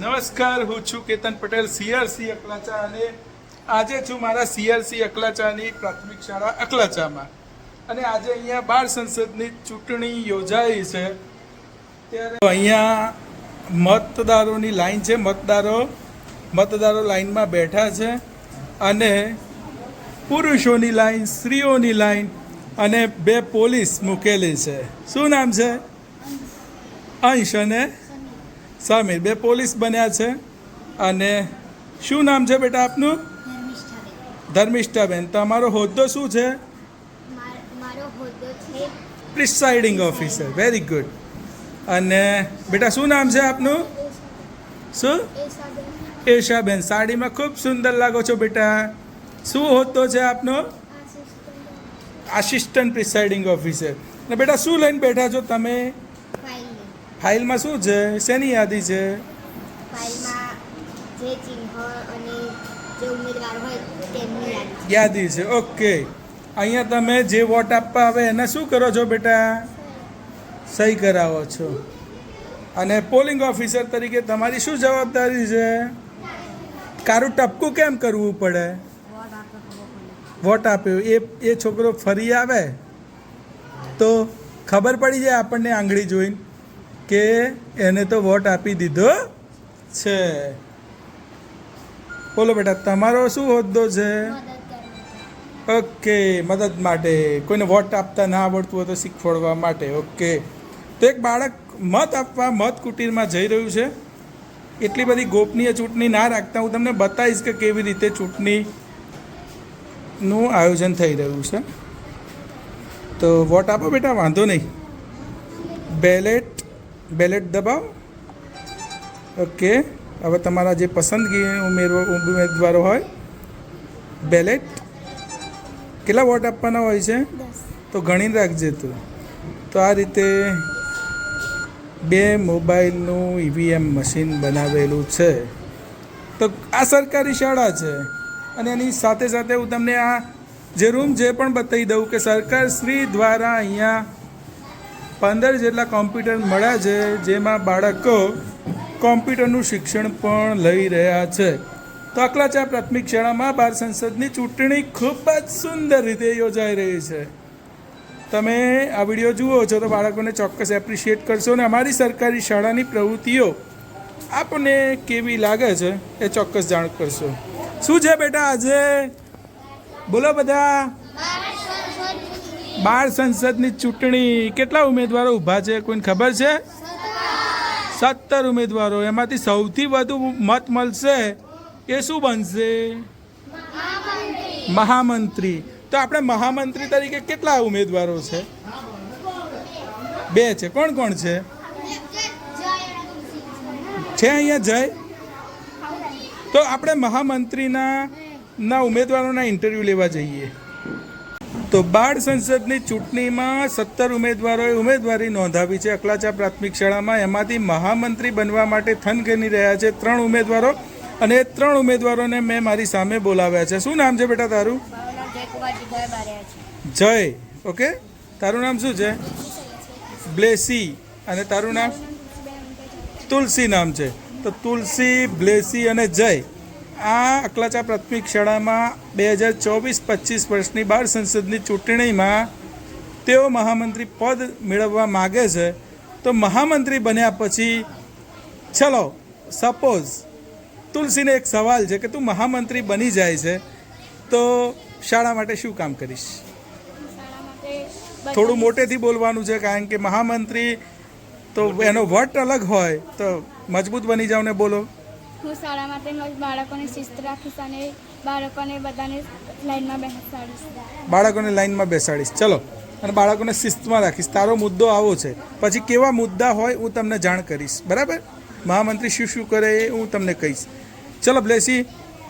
નમસ્કાર, હું છું કેતન પટેલ સીઆરસી અકલાચા અને આજે છું મારા સીઆરસી અકલાચાની પ્રાથમિક શાળા અકલાચામાં. અને આજે અહીંયા બાળ સંસદની ચૂંટણી યોજાઈ છે. ત્યારે અહીંયા મતદારોની લાઈન છે, મતદારો મતદારો લાઈનમાં બેઠા છે. અને પુરુષોની લાઈન, સ્ત્રીઓની લાઈન અને બે પોલીસ મૂકેલી છે. શું નામ છે? અંશ અને સમીર બે પોલીસ બન્યા છે અને શું નામ છે બેટા આપનું? ધર્મિષ્ઠાબેન. તમારો હોદ્દો શું છે? Presiding officer. વેરી ગુડ અને બેટા શું નામ છે આપનું? શું? એશાબેન. સાડીમાં ખૂબ સુંદર લાગો છો બેટા. શું હોદ્દો છે આપનો? આસિસ્ટન્ટ. Presiding officer. અને બેટા શું લઈને બેઠા છો તમે? ફાઇલમાં શું છે? શેની યાદી છે? ફાઇલમાં જે ચિહ્ન અને જે ઉમેદવાર હોય તેમની યાદી. યાદી છે. ઓકે. અહીંયા તમે જે વોટ આપવા આવે એને શું કરો છો બેટા? સહી કરાવો છો. અને પોલિંગ ઓફિસર તરીકે તમારી શું જવાબદારી છે? કારું ટપકું કેમ કરવું પડે? વોટ આપ્યો એ એ છોકરો ફરી આવે? તો ખબર પડી જાય આપણને આંગળી જોઈને. કે એને તો વોટ આપી દીધો છે. બોલો બેટા, તમારો શું હોદ્દો છે? ઓકે, મદદ માટે. કોઈને વોટ આપતા ના આવડતું હોય તો શીખવાડવા માટે. ઓકે. તો એક બાળક મત આપવા મત કુટીરમાં જઈ રહ્યું છે. એટલી બધી ગોપનીય ચૂંટણી ના રાખતા હું તમને બતાવીશ કે કેવી રીતે ચૂંટણીનું આયોજન થઈ રહ્યું છે. તો વોટ આપો બેટા, વાંધો નહીં. બેલેટ બેલેટ દબાવો. ઓકે. હવે તમારા જે પસંદગી ઉમેરવો ઉમેદવારો હોય બેલેટ. કેટલા વોટ આપવાના હોય છે? તો ગણી રાખજે તું. તો આ રીતે બે મોબાઈલનું ઈવીએમ મશીન બનાવેલું છે. તો આ સરકારી શાળા છે. અને એની સાથે સાથે હું તમને આ જે રૂમ જે પણ બતાવી દઉં કે સરકાર શ્રી દ્વારા અહીંયા પંદર જેટલા કોમ્પ્યુટર મળ્યા છે, જેમાં બાળકો કોમ્પ્યુટરનું શિક્ષણ પણ લઈ રહ્યા છે. તો અકલાચા પ્રાથમિક શાળામાં બાર સંસદની ચૂંટણી ખૂબ જ સુંદર રીતે યોજાઈ રહી છે. તમે આ વીડિયો જુઓ છો તો બાળકોને ચોક્કસ એપ્રિશિએટ કરશો અને અમારી સરકારી શાળાની પ્રવૃત્તિઓ આપને કેવી લાગે છે એ ચોક્કસ જાણ કરશો. શું છે બેટા આજે? બોલો બધા. બાર સંસદની ચૂંટણી કેટલા ઉમેદવારો ઊભા છે? કોઈને ખબર છે? સત્તર ઉમેદવારો. એમાંથી સૌથી વધુ મત મળશે એ શું બનશે? મહામંત્રી. તો આપણે મહામંત્રી તરીકે કેટલા ઉમેદવારો છે? બે છે. કોણ કોણ છે? છે અહીંયા જય? તો આપણે મહામંત્રીના ના ઉમેદવારોના ઇન્ટરવ્યૂ લેવા જઈએ. તો બાળ સંસદની ચૂંટણીમાં સત્તર ઉમેદવારોએ ઉમેદવારી નોંધાવી છે. અકલાચા પ્રાથમિક શાળામાં એમાંથી મહામંત્રી બનવા માટે થનગની રહ્યા છે. ત્રણ ઉમેદવારો અને ત્રણ ઉમેદવારોને મેં મારી સામે બોલાવ્યા છે. શું નામ છે બેટા તારું? જય. ઓકે? તારું નામ શું છે? બ્લેસી. અને તારું નામ? તુલસી નામ છે. તો તુલસી, બ્લેસી અને જય. આ અકલાચા પ્રાથમિક શાળામાં બે હજાર ચોવીસ પચીસ વર્ષની બાળ સંસદની ચૂંટણીમાં તેઓ મહામંત્રી પદ મેળવવા માગે છે. તો મહામંત્રી બન્યા પછી ચલો સપોઝ તુલસીને એક સવાલ છે કે તું મહામંત્રી બની જાય છે, તો શાળા માટે શું કામ કરીશ? થોડું મોટેથી બોલવાનું છે કારણ કે મહામંત્રી તો એનો વટ અલગ હોય, તો મજબૂત બની જાવ ને બોલો. હું શાળા માટે બાળકોને શિસ્ત રાખીશ અને બાળકોને બધાને લાઈનમાં બેસાડીશ. બાળકોને લાઈનમાં બેસાડીશ. ચલો અને બાળકોને શિસ્તમાં રાખીશ. તારો મુદ્દો આવો છે. પછી કેવા મુદ્દા હોય હું તમને જાણ કરીશ. બરાબર? મહામંત્રી શું શું કરે એ હું તમને કહીશ. ચલો બ્લેસી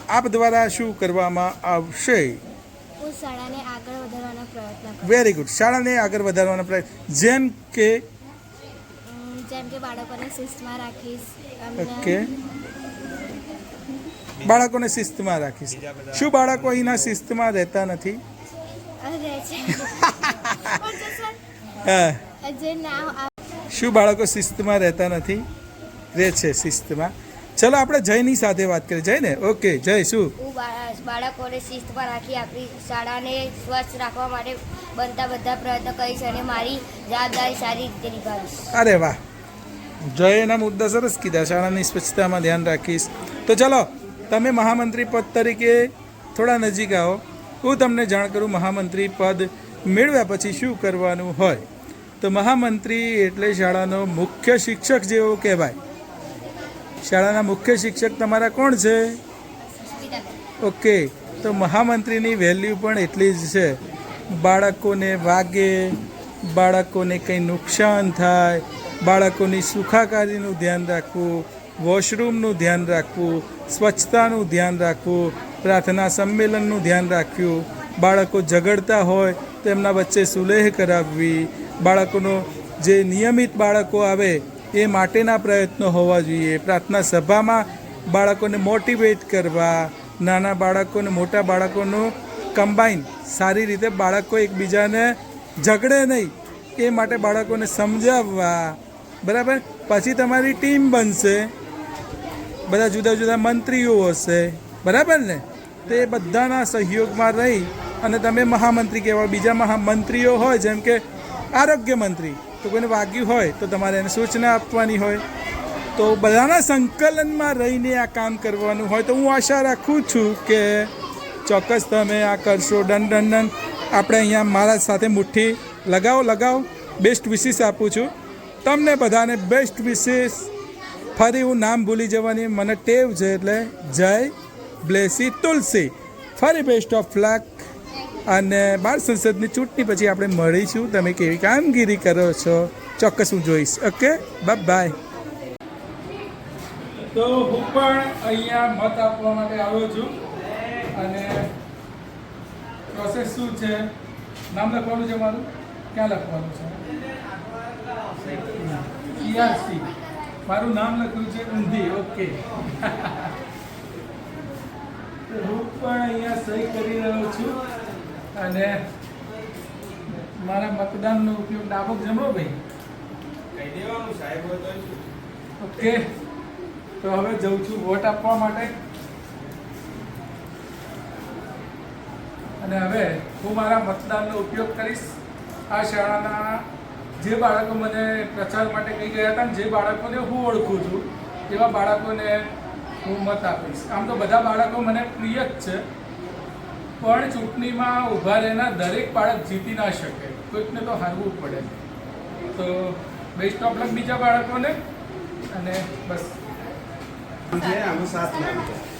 આપ દ્વારા શું કરવામાં આવશે? વેરી ગુડ શાળાને આગળ વધારવાનો પ્રયત્ન જેમ કે? જેમ કે બાળકોને શિસ્તમાં રાખીશ ઓકે બાળકોને શિસ્તમાં રાખીશ. શું બાળકો અહીંના શિસ્તમાં રહેતા નથી? રહે છે. હા. જે ના આ- શું બાળકો શિસ્તમાં રહેતા નથી? રહે છે શિસ્તમાં. ચલો આપણે જયની સાથે વાત કરીએ. જય ને ઓકે જય શું? હું બા- બાળકોને શિસ્તમાં રાખી આપણી શાળાને સ્વચ્છ રાખવા માટે બનતા બધા પ્રયત્ન કરીશ અને મારી જવાબદારી સારી રીતે નિભાવીશ. અરે વાહ. જય એના મુદ્દા સરસ કીધા. શાળાની સ્વચ્છતામાં ધ્યાન રાખીશ. તો ચલો તમે મહામંત્રી પદ તરીકે થોડા નજીક આવો. હું તમને જાણ કરું મહામંત્રી પદ મેળવ્યા પછી શું કરવાનું હોય. તો મહામંત્રી એટલે શાળાનો મુખ્ય શિક્ષક જેવો કહેવાય. શાળાના મુખ્ય શિક્ષક તમારા કોણ છે? ઓકે. તો મહામંત્રીની વેલ્યુ પણ એટલી જ છે. બાળકોને વાગે, બાળકોને કંઈ નુકસાન થાય, બાળકોની સુખાકારીનું ધ્યાન રાખવું વોશરૂમનું ધ્યાન રાખવું, સ્વચ્છતાનું ધ્યાન રાખવું, પ્રાર્થના સંમેલનનું ધ્યાન રાખ્યું. બાળકો ઝઘડતા હોય તો એમના વચ્ચે સુલેહ કરાવવી. બાળકોનો જે નિયમિત બાળકો આવે, એ માટેના પ્રયત્નો હોવા જોઈએ. પ્રાર્થના સભામાં બાળકોને મોટિવેટ કરવા. નાના બાળકોને મોટા બાળકોનું કમ્બાઈન સારી રીતે બાળકો એકબીજાને ઝઘડે નહીં, એ માટે બાળકોને સમજાવવા. બરાબર? પછી તમારી ટીમ બનશે. બધા જુદા જુદા મંત્રીઓ હશે. બરાબર ને? તે બધાના સહયોગમાં રહી અને તમે મહામંત્રી કહેવાય, બીજા મહામંત્રીઓ હોય, જેમ કે આરોગ્ય મંત્રી, તો કોઈને વાગ્યું હોય, તો તમારે એને સૂચના આપવાની હોય. તો બધાના સંકલનમાં રહીને આ કામ કરવાનું હોય, તો હું આશા રાખું છું કે ચોક્કસ તમે આ કરશો. Done done done. આપણે અહીંયા મારા સાથે મુઠ્ઠી લગાવો લગાવો. બેસ્ટ વિશિષ આપું છું. તમને બધાને બેસ્ટ વિશિસ ફરી હું નામ ભૂલી જવાની, મને ટેવ છે એટલે જય બ્લેસી તુલસી. ફરી બેસ્ટ ઓફ લક અને બાળ સંસદની ચૂંટણી પછી આપણે મળીશું. તમે કેવી કામગીરી કરો છો? ચોક્કસ હું જોઈશ. ઓકે? બાય તો હું પણ અહીંયા મત આપવા માટે આવ્યો છું. અને પ્રોસેસ શું છે? નામ લખવાનું છે મારું? ક્યાં લખવાનું છે? ઈઆરસી મારું નામ લખ્યું છે ઊંધી ઓકે. હું પણ અહીંયા સહી કરી રહ્યો છું અને મારા મતદાનનો ઉપયોગ ડાબક જમો ભાઈ? ઓકે. તો હવે જઉં છું વોટ આપવા માટે. અને હવે હું મારા મતદાનનો ઉપયોગ કરીશ. આ શાળાના જે બાળકો મને પ્રચાર માટે કહી ગયા હતા જે બાળકોને હું ઓળખું છું, એવા બાળકોને હું મત આપીશ. આમ તો બધા બાળકો મને પ્રિય જ છે, પણ ચૂંટણીમાં ઊભા રહેના દરેક બાળક જીતી ના શકે. કોઈકને તો હારવું પડે. તો બેસ્ટ ઓફ લક બીજા બાળકોને, અને બસ. આમ સાથ છે